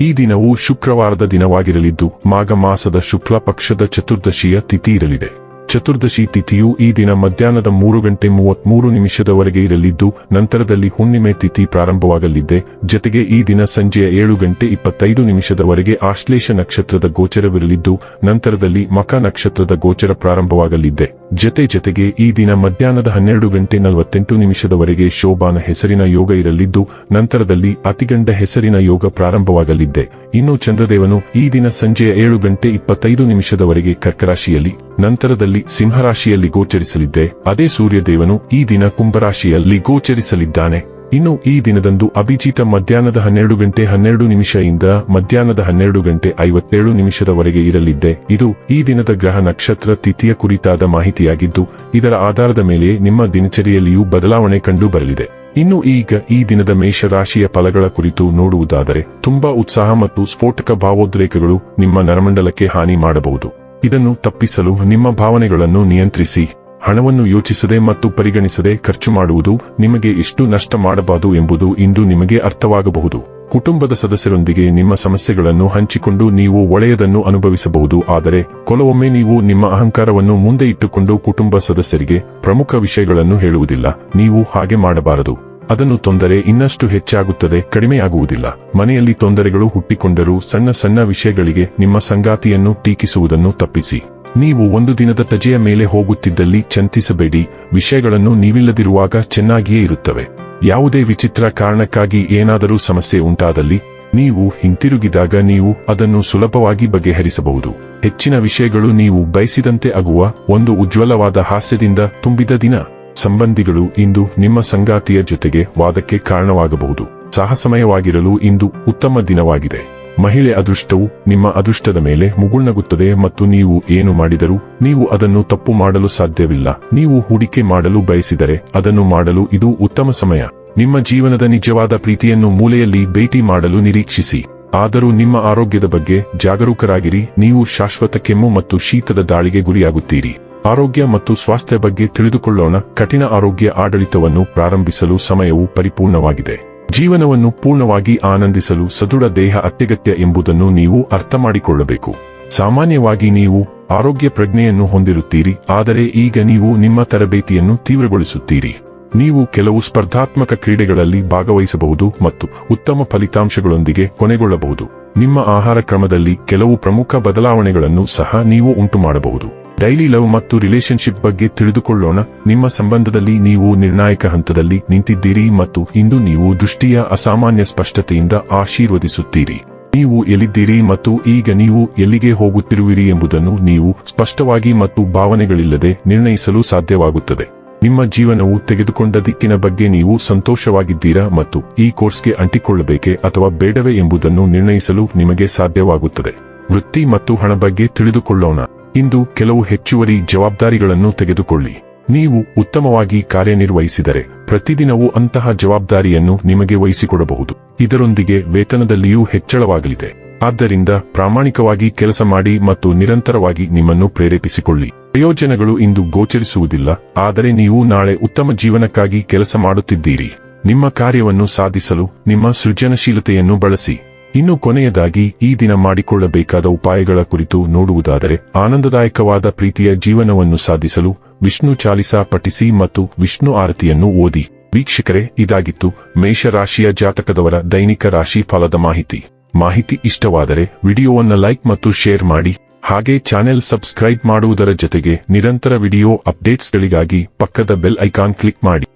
ಈ ದಿನವು ಶುಕ್ರವಾರದ ದಿನವಾಗಿರಲಿದ್ದು ಮಾಘ ಮಾಸದ ಶುಕ್ಲ ಪಕ್ಷದ ಚತುರ್ದಶಿಯ ತಿಥಿ ಇರಲಿದೆ. ಚತುರ್ದಶಿ ತಿಥಿಯು ಈ ದಿನ ಮಧ್ಯಾಹ್ನದ ಮೂರು ಗಂಟೆ ಮೂವತ್ಮೂರು ನಿಮಿಷದವರೆಗೆ ಇರಲಿದ್ದು, ನಂತರದಲ್ಲಿ ಹುಣ್ಣಿಮೆ ತಿಥಿ ಪ್ರಾರಂಭವಾಗಲಿದೆ. ಜತೆಗೆ ಈ ದಿನ ಸಂಜೆಯ ಏಳು ಗಂಟೆ ಇಪ್ಪತ್ತೈದು ನಿಮಿಷದವರೆಗೆ ಆಶ್ಲೇಷ ನಕ್ಷತ್ರದ ಗೋಚರವಿರಲಿದ್ದು, ನಂತರದಲ್ಲಿ ಮಕ ನಕ್ಷತ್ರದ ಗೋಚರ ಪ್ರಾರಂಭವಾಗಲಿದೆ. ಜತೆ ಜತೆಗೆ ಈ ದಿನ ಮಧ್ಯಾಹ್ನದ ಹನ್ನೆರಡು ಗಂಟೆ ನಲವತ್ತೆಂಟು ನಿಮಿಷದವರೆಗೆ ಶೋಭಾನ ಹೆಸರಿನ ಯೋಗ ಇರಲಿದ್ದು, ನಂತರದಲ್ಲಿ ಅತಿಗಂಡ ಹೆಸರಿನ ಯೋಗ ಪ್ರಾರಂಭವಾಗಲಿದೆ. ಇನ್ನು ಚಂದ್ರದೇವನು ಈ ದಿನ ಸಂಜೆಯ ಏಳು ಗಂಟೆ ಇಪ್ಪತ್ತೈದು ನಿಮಿಷದವರೆಗೆ ಕರ್ಕರಾಶಿಯಲ್ಲಿ ನಂತರದಲ್ಲಿ ಸಿಂಹರಾಶಿಯಲ್ಲಿ ಗೋಚರಿಸಲಿದ್ದೆ. ಅದೇ ಸೂರ್ಯದೇವನು ಈ ದಿನ ಕುಂಭರಾಶಿಯಲ್ಲಿ ಗೋಚರಿಸಲಿದ್ದಾನೆ. ಇನ್ನು ಈ ದಿನದಂದು ಅಭಿಜಿತ ಮಧ್ಯಾಹ್ನದ ಹನ್ನೆರಡು ಗಂಟೆ ಹನ್ನೆರಡು ನಿಮಿಷದಿಂದ ಮಧ್ಯಾಹ್ನದ ಹನ್ನೆರಡು ಗಂಟೆ ಐವತ್ತೇಳು ನಿಮಿಷದವರೆಗೆ ಇರಲಿದ್ದೆ. ಇದು ಈ ದಿನದ ಗ್ರಹ ನಕ್ಷತ್ರ ತಿಥಿಯ ಕುರಿತಾದ ಮಾಹಿತಿಯಾಗಿದ್ದು, ಇದರ ಆಧಾರದ ಮೇಲೆ ನಿಮ್ಮ ದಿನಚರಿಯಲ್ಲಿಯೂ ಬದಲಾವಣೆ ಕಂಡು ಬರಲಿದೆ. ಇನ್ನು ಈಗ ಈ ದಿನದ ಮೇಷರಾಶಿಯ ಫಲಗಳ ಕುರಿತು ನೋಡುವುದಾದರೆ, ತುಂಬಾ ಉತ್ಸಾಹ ಮತ್ತು ಸ್ಫೋಟಕ ಭಾವೋದ್ರೇಕಗಳು ನಿಮ್ಮ ನರಮಂಡಲಕ್ಕೆ ಹಾನಿ ಮಾಡಬಹುದು. ಇದನ್ನು ತಪ್ಪಿಸಲು ನಿಮ್ಮ ಭಾವನೆಗಳನ್ನು ನಿಯಂತ್ರಿಸಿ, ಹಣವನ್ನು ಯೋಚಿಸದೆ ಮತ್ತು ಪರಿಗಣಿಸದೆ ಖರ್ಚು ಮಾಡುವುದು ನಿಮಗೆ ಎಷ್ಟು ನಷ್ಟ ಮಾಡಬಾರದು ಎಂಬುದು ಇಂದು ನಿಮಗೆ ಅರ್ಥವಾಗಬಹುದು. ಕುಟುಂಬದ ಸದಸ್ಯರೊಂದಿಗೆ ನಿಮ್ಮ ಸಮಸ್ಯೆಗಳನ್ನು ಹಂಚಿಕೊಂಡು ನೀವು ಒಳೆಯದನ್ನು ಅನುಭವಿಸಬಹುದು, ಆದರೆ ಕೆಲವೊಮ್ಮೆ ನೀವು ನಿಮ್ಮ ಅಹಂಕಾರವನ್ನು ಮುಂದೆ ಇಟ್ಟುಕೊಂಡು ಕುಟುಂಬ ಸದಸ್ಯರಿಗೆ ಪ್ರಮುಖ ವಿಷಯಗಳನ್ನು ಹೇಳುವುದಿಲ್ಲ. ನೀವು ಹಾಗೆ ಮಾಡಬಾರದು. ಅದನ್ನು ತೊಂದರೆ ಇನ್ನಷ್ಟು ಹೆಚ್ಚಾಗುತ್ತದೆ, ಕಡಿಮೆಯಾಗುವುದಿಲ್ಲ. ಮನೆಯಲ್ಲಿ ತೊಂದರೆಗಳು ಹುಟ್ಟಿಕೊಂಡರೂ ಸಣ್ಣ ಸಣ್ಣ ವಿಷಯಗಳಿಗೆ ನಿಮ್ಮ ಸಂಗಾತಿಯನ್ನು ಟೀಕಿಸುವುದನ್ನು ತಪ್ಪಿಸಿ. ನೀವು ಒಂದು ದಿನದ ತಜೆಯ ಮೇಲೆ ಹೋಗುತ್ತಿದ್ದಲ್ಲಿ ಚಿಂತಿಸಬೇಡಿ, ವಿಷಯಗಳನ್ನು ನೀವಿಲ್ಲದಿರುವಾಗ ಚೆನ್ನಾಗಿಯೇ ಇರುತ್ತವೆ. ಯಾವುದೇ ವಿಚಿತ್ರ ಕಾರಣಕ್ಕಾಗಿ ಏನಾದರೂ ಸಮಸ್ಯೆ ಉಂಟಾದಲ್ಲಿ, ನೀವು ಹಿಂತಿರುಗಿದಾಗ ನೀವು ಅದನ್ನು ಸುಲಭವಾಗಿ ಬಗೆಹರಿಸಬಹುದು. ಹೆಚ್ಚಿನ ವಿಷಯಗಳು ನೀವು ಬಯಸಿದಂತೆ ಆಗುವ ಒಂದು ಉಜ್ವಲವಾದ ಹಾಸ್ಯದಿಂದ ತುಂಬಿದ ದಿನ. ಸಂಬಂಧಿಗಳು ಇಂದು ನಿಮ್ಮ ಸಂಗಾತಿಯ ಜೊತೆಗೆ ವಾದಕ್ಕೆ ಕಾರಣವಾಗಬಹುದು. ಸಾಹಸಮಯವಾಗಿರಲು ಇಂದು ಉತ್ತಮ ದಿನವಾಗಿದೆ. ಮಹಿಳೆ ಅದೃಷ್ಟವು ನಿಮ್ಮ ಅದೃಷ್ಟದ ಮೇಲೆ ಮುಗುಳ್ನಗುತ್ತದೆ ಮತ್ತು ನೀವು ಏನು ಮಾಡಿದರೂ ನೀವು ಅದನ್ನು ತಪ್ಪು ಮಾಡಲು ಸಾಧ್ಯವಿಲ್ಲ. ನೀವು ಹೂಡಿಕೆ ಮಾಡಲು ಬಯಸಿದರೆ ಅದನ್ನು ಮಾಡಲು ಇದು ಉತ್ತಮ ಸಮಯ. ನಿಮ್ಮ ಜೀವನದ ನಿಜವಾದ ಪ್ರೀತಿಯನ್ನು ಮೂಲೆಯಲ್ಲಿ ಭೇಟಿ ಮಾಡಲು ನಿರೀಕ್ಷಿಸಿ. ಆದರೂ ನಿಮ್ಮ ಆರೋಗ್ಯದ ಬಗ್ಗೆ ಜಾಗರೂಕರಾಗಿರಿ. ನೀವು ಶಾಶ್ವತ ಕೆಮ್ಮು ಮತ್ತು ಶೀತದ ದಾಳಿಗೆ ಗುರಿಯಾಗುತ್ತೀರಿ. ಆರೋಗ್ಯ ಮತ್ತು ಸ್ವಾಸ್ಥ್ಯ ಬಗ್ಗೆ ತಿಳಿದುಕೊಳ್ಳೋಣ. ಕಠಿಣ ಆರೋಗ್ಯ ಆಡಳಿತವನ್ನು ಪ್ರಾರಂಭಿಸಲು ಸಮಯವು ಪರಿಪೂರ್ಣವಾಗಿದೆ. ಜೀವನವನ್ನು ಪೂರ್ಣವಾಗಿ ಆನಂದಿಸಲು ಸದೃಢ ದೇಹ ಅತ್ಯಗತ್ಯ ಎಂಬುದನ್ನು ನೀವು ಅರ್ಥ ಮಾಡಿಕೊಳ್ಳಬೇಕು ಸಾಮಾನ್ಯವಾಗಿ ನೀವು ಆರೋಗ್ಯ ಪ್ರಜ್ಞೆಯನ್ನು ಹೊಂದಿರುತ್ತೀರಿ, ಆದರೆ ಈಗ ನೀವು ನಿಮ್ಮ ತರಬೇತಿಯನ್ನು ತೀವ್ರಗೊಳಿಸುತ್ತೀರಿ. ನೀವು ಕೆಲವು ಸ್ಪರ್ಧಾತ್ಮಕ ಕ್ರೀಡೆಗಳಲ್ಲಿ ಭಾಗವಹಿಸಬಹುದು ಮತ್ತು ಉತ್ತಮ ಫಲಿತಾಂಶಗಳೊಂದಿಗೆ ಕೊನೆಗೊಳ್ಳಬಹುದು. ನಿಮ್ಮ ಆಹಾರ ಕ್ರಮದಲ್ಲಿ ಕೆಲವು ಪ್ರಮುಖ ಬದಲಾವಣೆಗಳನ್ನು ಸಹ ನೀವು ಉಂಟುಮಾಡಬಹುದು. ಡೈಲಿ ಲವ್ ಮತ್ತು ರಿಲೇಶನ್ಶಿಪ್ ಬಗ್ಗೆ ತಿಳಿದುಕೊಳ್ಳೋಣ. ನಿಮ್ಮ ಸಂಬಂಧದಲ್ಲಿ ನೀವು ನಿರ್ಣಾಯಕ ಹಂತದಲ್ಲಿ ನಿಂತಿದ್ದೀರಿ ಮತ್ತು ಇಂದು ನೀವು ದೃಷ್ಟಿಯ ಅಸಾಮಾನ್ಯ ಸ್ಪಷ್ಟತೆಯಿಂದ ಆಶೀರ್ವದಿಸುತ್ತೀರಿ. ನೀವು ಎಲ್ಲಿದ್ದೀರಿ ಮತ್ತು ಈಗ ನೀವು ಎಲ್ಲಿಗೆ ಹೋಗುತ್ತಿರುವಿರಿ ಎಂಬುದನ್ನು ನೀವು ಸ್ಪಷ್ಟವಾಗಿ ಮತ್ತು ಭಾವನೆಗಳಿಲ್ಲದೆ ನಿರ್ಣಯಿಸಲು ಸಾಧ್ಯವಾಗುತ್ತದೆ. ನಿಮ್ಮ ಜೀವನವು ತೆಗೆದುಕೊಂಡ ದಿಕ್ಕಿನ ಬಗ್ಗೆ ನೀವು ಸಂತೋಷವಾಗಿದ್ದೀರಾ ಮತ್ತು ಈ ಕೋರ್ಸ್ಗೆ ಅಂಟಿಕೊಳ್ಳಬೇಕೆ ಅಥವಾ ಬೇಡವೇ ಎಂಬುದನ್ನು ನಿರ್ಣಯಿಸಲು ನಿಮಗೆ ಸಾಧ್ಯವಾಗುತ್ತದೆ. ವೃತ್ತಿ ಮತ್ತು ಹಣ ಬಗ್ಗೆ ತಿಳಿದುಕೊಳ್ಳೋಣ. ಇಂದು ಕೆಲವು ಹೆಚ್ಚುವರಿ ಜವಾಬ್ದಾರಿಗಳನ್ನು ತೆಗೆದುಕೊಳ್ಳಿ. ನೀವು ಉತ್ತಮವಾಗಿ ಕಾರ್ಯನಿರ್ವಹಿಸಿದರೆ ಪ್ರತಿದಿನವೂ ಅಂತಹ ಜವಾಬ್ದಾರಿಯನ್ನು ನಿಮಗೆ ವಹಿಸಿಕೊಡಬಹುದು. ಇದರೊಂದಿಗೆ ವೇತನದಲ್ಲಿಯೂ ಹೆಚ್ಚಳವಾಗಲಿದೆ. ಆದ್ದರಿಂದ ಪ್ರಾಮಾಣಿಕವಾಗಿ ಕೆಲಸ ಮಾಡಿ ಮತ್ತು ನಿರಂತರವಾಗಿ ನಿಮ್ಮನ್ನು ಪ್ರೇರೇಪಿಸಿಕೊಳ್ಳಿ. ಪ್ರಯೋಜನಗಳು ಇಂದು ಗೋಚರಿಸುವುದಿಲ್ಲ, ಆದರೆ ನೀವು ನಾಳೆ ಉತ್ತಮ ಜೀವನಕ್ಕಾಗಿ ಕೆಲಸ ಮಾಡುತ್ತಿದ್ದೀರಿ. ನಿಮ್ಮ ಕಾರ್ಯವನ್ನು ಸಾಧಿಸಲು ನಿಮ್ಮ ಸೃಜನಶೀಲತೆಯನ್ನು ಬಳಸಿ. ಇನ್ನು ಕೊನೆಯದಾಗಿ ಈ ದಿನ ಮಾಡಿಕೊಳ್ಳಬೇಕಾದ ಉಪಾಯಗಳ ಕುರಿತು ನೋಡುವುದಾದರೆ ಆನಂದದಾಯಕವಾದ ಪ್ರೀತಿಯ ಜೀವನವನ್ನು ಸಾಧಿಸಲು ವಿಷ್ಣು ಚಾಲಿಸಾ ಪಠಿಸಿ ಮತ್ತು ವಿಷ್ಣು ಆರತಿಯನ್ನು ಓದಿ. ವೀಕ್ಷಕರೇ, ಇದಾಗಿತ್ತು ಮೇಷರಾಶಿಯ ಜಾತಕದವರ ದೈನಿಕ ರಾಶಿ ಫಲದ ಮಾಹಿತಿ. ಮಾಹಿತಿ ಇಷ್ಟವಾದರೆ ವಿಡಿಯೋವನ್ನು ಲೈಕ್ ಮತ್ತು ಶೇರ್ ಮಾಡಿ. ಹಾಗೆ ಚಾನೆಲ್ ಸಬ್ಸ್ಕ್ರೈಬ್ ಮಾಡುವುದರ ಜೊತೆಗೆ ನಿರಂತರ ವಿಡಿಯೋ ಅಪ್ಡೇಟ್ಸ್ಗಳಿಗಾಗಿ ಪಕ್ಕದ ಬೆಲ್ ಐಕಾನ್ ಕ್ಲಿಕ್ ಮಾಡಿ.